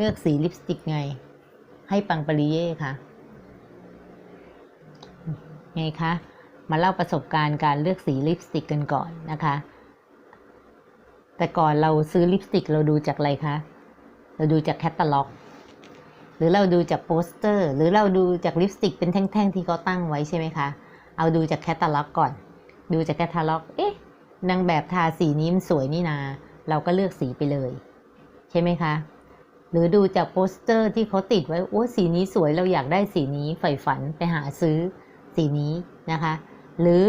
เลือกสีลิปสติกไง ให้ปังปริเย่ค่ะ ไงคะ มาเล่าประสบการณ์การเลือกสีลิปสติกกันก่อนนะคะ แต่ก่อนเราซื้อลิปสติกเราดูจากอะไรคะ เราดูจากแคตตาล็อก หรือเราดูจากโปสเตอร์ หรือเราดูจากลิปสติกเป็นแท่งๆที่เขาตั้งไว้ใช่ไหมคะ เอาดูจากแคตตาล็อกก่อน ดูจากแคตตาล็อก เอ๊ะ นางแบบทาสีนี้มันสวยนี่นา เราก็เลือกสีไปเลย ใช่ไหมคะ หรือดูจากโปสเตอร์ที่เขาติดไว้โอ้สีนี้สวยเราอยากได้สีนี้ใฝ่ฝันไปหาซื้อสีนี้นะคะ หรือ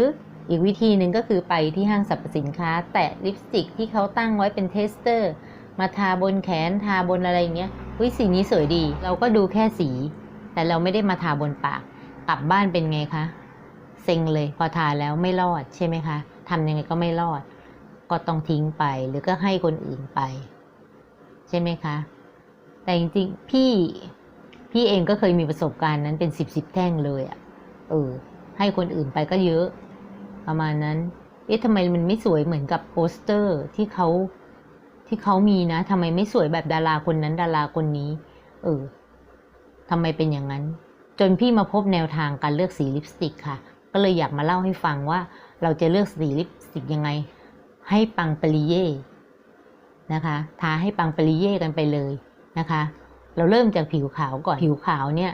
อีกวิธีหนึ่งก็คือไปที่ห้างสรรพสินค้า แตะลิปสติกที่เขาตั้งไว้เป็นเทสเตอร์ มาทาบนแขนทาบนอะไรอย่างเงี้ยวิสีนี้สวยดี เราก็ดูแค่สี แต่เราไม่ได้มาทาบนปาก กลับบ้านเป็นไงคะเซ็งเลยพอทาแล้วไม่รอดใช่ไหมคะทำยังไงก็ไม่รอด ก็ต้องทิ้งไปหรือก็ให้คนอื่นไป ใช่ไหมคะ แต่จริงๆ พี่พี่เองก็เคยมีประสบการณ์นั้นเป็นสิบสิบแท่งเลยอะ่ะ เออ ให้คนอื่นไปก็เยอะ ประมาณนั้น เอ๊ะทำไมมันไม่สวยเหมือนกับโปสเตอร์ที่เขาที่เขามีนะทำไมไม่สวยแบบดาราคนนั้นดาราคนนี้ เออทำไมเป็นอย่างนั้น จนพี่มาพบแนวทางการเลือกสีลิปสติกค่ะ ก็เลยอยากมาเล่าให้ฟังว่าเราจะเลือกสีลิปสติกยังไง ให้ปังปริเย่นะคะ ทาให้ปังปริเย่กันไปเลย นะคะ เราเริ่มจากผิวขาวก่อนผิวขาวเนี่ย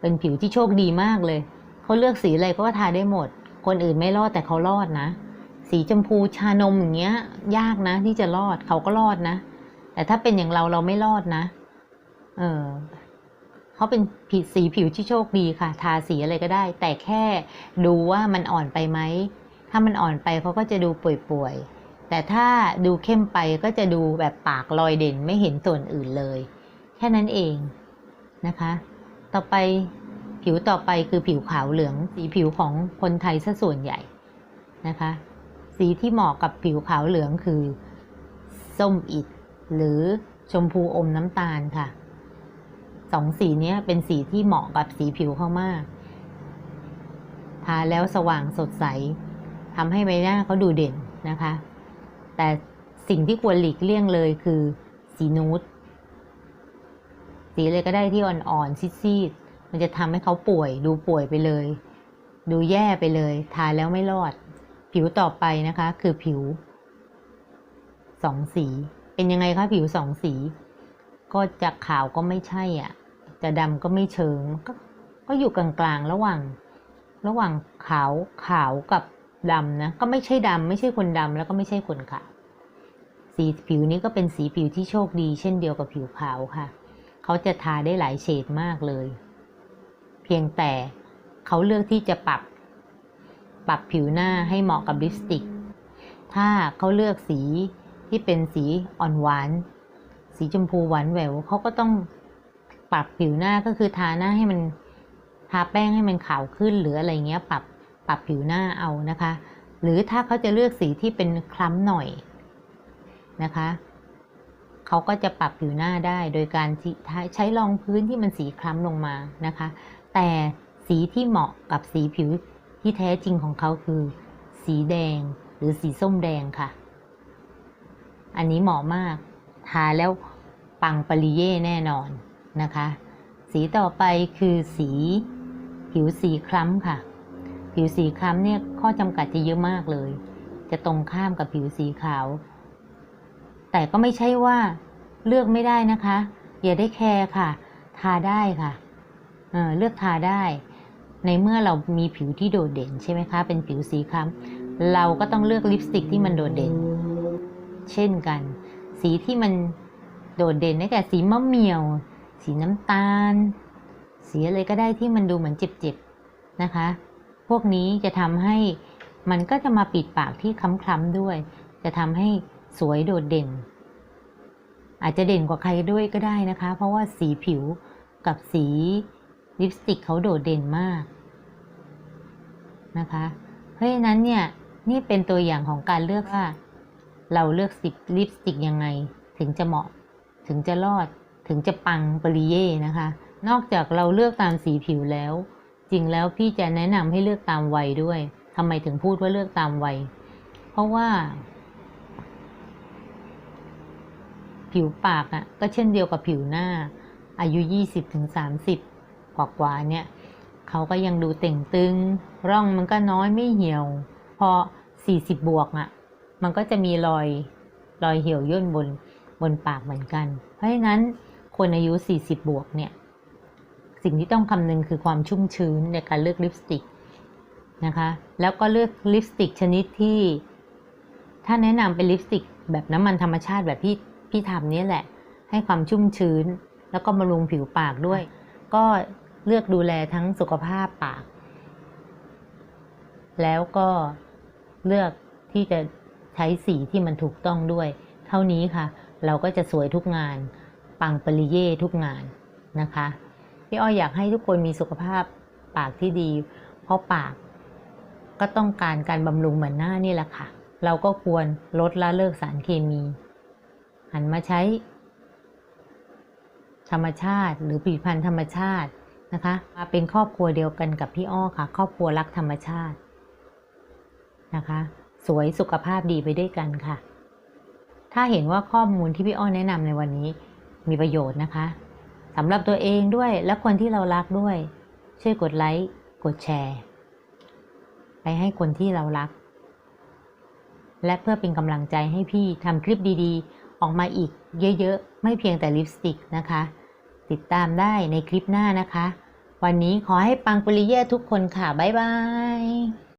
เป็นผิวที่โชคดีมากเลยเขาเลือกสีอะไรเขาก็ทาได้หมด คนอื่นไม่รอดแต่เขารอดนะ สีชมพูชานมอย่างเงี้ย ยากนะ ที่จะรอดเขาก็รอดนะ แต่ถ้าเป็นอย่างเราเราไม่รอดนะ เออเขาเป็นผิวสีผิวที่โชคดีค่ะ ทาสีอะไรก็ได้ แต่แค่ดูว่ามันอ่อนไปไหมถ้ามันอ่อนไปเขาก็จะดูป่วยๆ แต่ถ้าดูเข้มไปก็จะดูแบบปากลอยเด่นไม่เห็นส่วนอื่นเลย แค่นั้นเองนะคะ ต่อไปผิวต่อไปคือผิวขาวเหลือง สีผิวของคนไทยซะส่วนใหญ่นะคะ สีที่เหมาะกับผิวขาวเหลืองคือ ส้มอิดหรือชมพูอมน้ำตาลค่ะสองสีนี้เป็นสีที่เหมาะกับสีผิวเขามาก ทาแล้วสว่างสดใสทำให้ใบหน้าเขาดูเด่นนะคะ แต่สิ่งที่ควรหลีกเลี่ยงเลยคือสีนูดสีอะไรก็ได้ที่อ่อนๆซีดๆมันจะทำให้เขาป่วยดูป่วยไปเลย ดูแย่ไปเลย ทาแล้วไม่รอด ผิวต่อไปนะคะ คือผิวสองสี เป็นยังไงคะผิวสองสี ก็จะขาวก็ไม่ใช่อะ จะดำก็ไม่เชิงก็ก็อยู่กลางๆระหว่าง ระหว่างขาวขาวกับดำนะ ก็ไม่ใช่ดำไม่ใช่คนดำแล้วก็ไม่ใช่คนขาว สีผิวนี้ก็เป็นสีผิวที่โชคดี เช่นเดียวกับผิวขาวค่ะ เขาจะทาได้หลายเฉดมากเลย เพียงแต่เขาเลือกที่จะปรับปรับผิวหน้าให้เหมาะกับลิปสติก ถ้าเขาเลือกสีที่เป็นสีอ่อนหวาน สีชมพูหวานแหววเขาก็ต้องปรับผิวหน้าก็คือทาหน้าให้มันทาแป้งให้มันขาวขึ้นหรืออะไรเงี้ยปรับปรับผิวหน้าเอานะคะ หรือถ้าเขาจะเลือกสีที่เป็นคล้ำหน่อย นะคะ เขาก็จะปรับผิวหน้าได้โดยการใช้รองพื้นที่มันสีคล้ำลงมานะคะ แต่สีที่เหมาะกับสีผิวที่แท้จริงของเขาคือ สีแดงหรือสีส้มแดงค่ะ อันนี้เหมาะมากทาแล้วปังปริเย่แน่นอนนะคะ สีต่อไปคือสีผิวสีคล้ำค่ะ ผิวสีคล้ำเนี่ยข้อจำกัดจะเยอะมากเลย จะตรงข้ามกับผิวสีขาว แต่ก็ไม่ใช่ว่าเลือกไม่ได้นะคะ อย่าได้แคร์ค่ะ ทาได้ค่ะเเลือกทาได้ ในเมื่อเรามีผิวที่โดดเด่นใช่ไหมคะ เป็นผิวสีคล้ำเราก็ต้องเลือกลิปสติกที่มันโดดเด่น เช่นกัน สีที่มันโดดเด่นได้แก่สีมะเมี่ยว สีน้ำตาล สีอะไรก็ได้ที่มันดูเหมือนเจ็บๆนะคะ พวกนี้จะทำให้มันก็จะมาปิดปากที่คล้ำๆด้วย จะทำให้ สวยโดดเด่น อาจจะเด่นกว่าใครด้วยก็ได้นะคะ เพราะว่าสีผิวกับสีลิปสติกเขาโดดเด่นมากนะคะ เพราะฉะนั้นเนี่ยนี่เป็นตัวอย่างของการเลือกว่า เราเลือกสิลิปสติกยังไง ถึงจะเหมาะ ถึงจะรอด ถึงจะปังปริเย่นะคะ นอกจากเราเลือกตามสีผิวแล้ว จริงแล้วพี่จะแนะนำให้เลือกตามวัยด้วยทำไมถึงพูดว่าเลือกตามวัย เพราะว่า ผิวปากอะก็เช่นเดียวกับผิวหน้า อายุ 20-30 กว่ากว่าเนี่ยเขาก็ยังดูเต่งตึง ร่องมันก็น้อยไม่เหี่ยว พอ 40 บวกอะมันก็จะมีรอยรอยเหี่ยวย่นบนบนปากเหมือนกัน เพราะฉะนั้นคนอายุ 40 บวกเนี่ยสิ่งที่ต้องคำนึงคือความชุ่มชื้นในการเลือกลิปสติกนะคะ แล้วก็เลือกลิปสติกชนิดที่ ถ้าแนะนำเป็นลิปสติกแบบน้ำมันธรรมชาติแบบพี่ พี่ทำเนี่ยแหละ ให้ความชุ่มชื้น แล้วก็บำรุงผิวปากด้วย ก็เลือกดูแลทั้งสุขภาพปาก แล้วก็เลือกที่จะใช้สีที่มันถูกต้องด้วย เท่านี้ค่ะ เราก็จะสวยทุกงาน ปังปริเย่ทุกงานนะคะพี่อ้อยอยากให้ทุกคนมีสุขภาพปากที่ดี เพราะปากก็ต้องการการบำรุงเหมือนหน้านี่แหละค่ะ เราก็ควรลดละเลิกสารเคมี หันมาใช้ ธรรมชาติ หรือผลิตภัณฑ์ธรรมชาตินะคะมาเป็นครอบครัวเดียวกันกับพี่อ้อค่ะ ครอบครัวรักธรรมชาตินะคะ สวยสุขภาพดีไปด้วยกันค่ะ ถ้าเห็นว่าข้อมูลที่พี่อ้อแนะนำในวันนี้มีประโยชน์นะคะสำหรับตัวเองด้วยและคนที่เรารักด้วย ช่วยกดไลค์กดแชร์ ไปให้คนที่เรารัก และเพื่อเป็นกำลังใจให้พี่ทำคลิปดีๆ ออกมาอีกเยอะๆ ไม่เพียงแต่ลิปสติกนะคะ ติดตามได้ในคลิปหน้านะคะ วันนี้ขอให้ปังปุริเย่ทุกคนค่ะ บ๊ายบาย